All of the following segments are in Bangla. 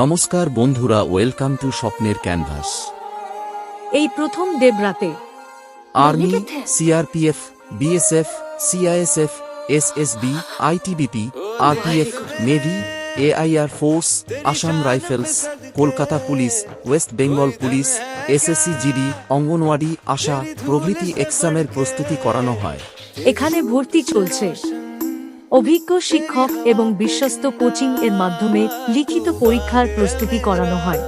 নমস্কার বন্ধুরা ওয়েলকাম টু স্বপ্নের ক্যানভাস। এই প্রথম দেবরাতে। Army CRPF BSF CISF S S SSB ITBP RPF navy air force Assam rifles Kolkata police West Bengal police SSC GD anganwadi ASHA প্রভৃতি এক্সামের প্রস্তুতি করানো হয়। এখানে ভর্তি চলছে। অভিজ্ঞ শিক্ষক এবং বিশ্বস্ত কোচিং এর মাধ্যমে লিখিত পরীক্ষার প্রস্তুতি করানো হয়।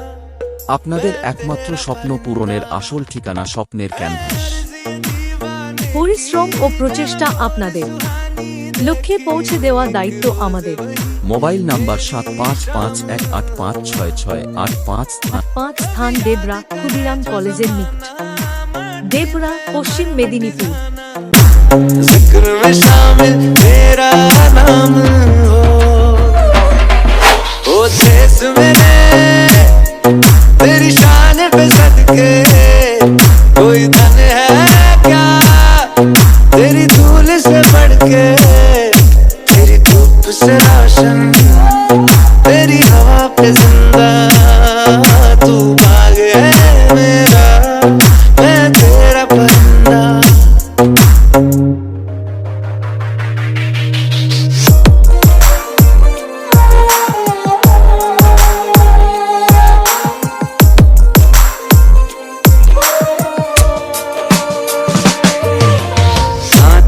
আপনাদের একমাত্র স্বপ্ন পূরণের আসল ঠিকানা স্বপ্নের ক্যানভাস পরিশ্রম ও প্রচেষ্টা আপনাদের। লক্ষ্যে পৌঁছে দেওয়া দায়িত্ব আমাদের। মোবাইল নাম্বার সাত পাঁচ পাঁচ এক আট পাঁচ ছয় ছয় আট পাঁচ পাঁচ স্থান দেবরা ক্ষুদিরাম কলেজের নিকট। দেবরা পশ্চিম মেদিনীপুর। तेरी शान पे है तेरी धूल से बढ़ के तेरी धूप से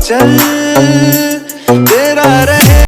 真.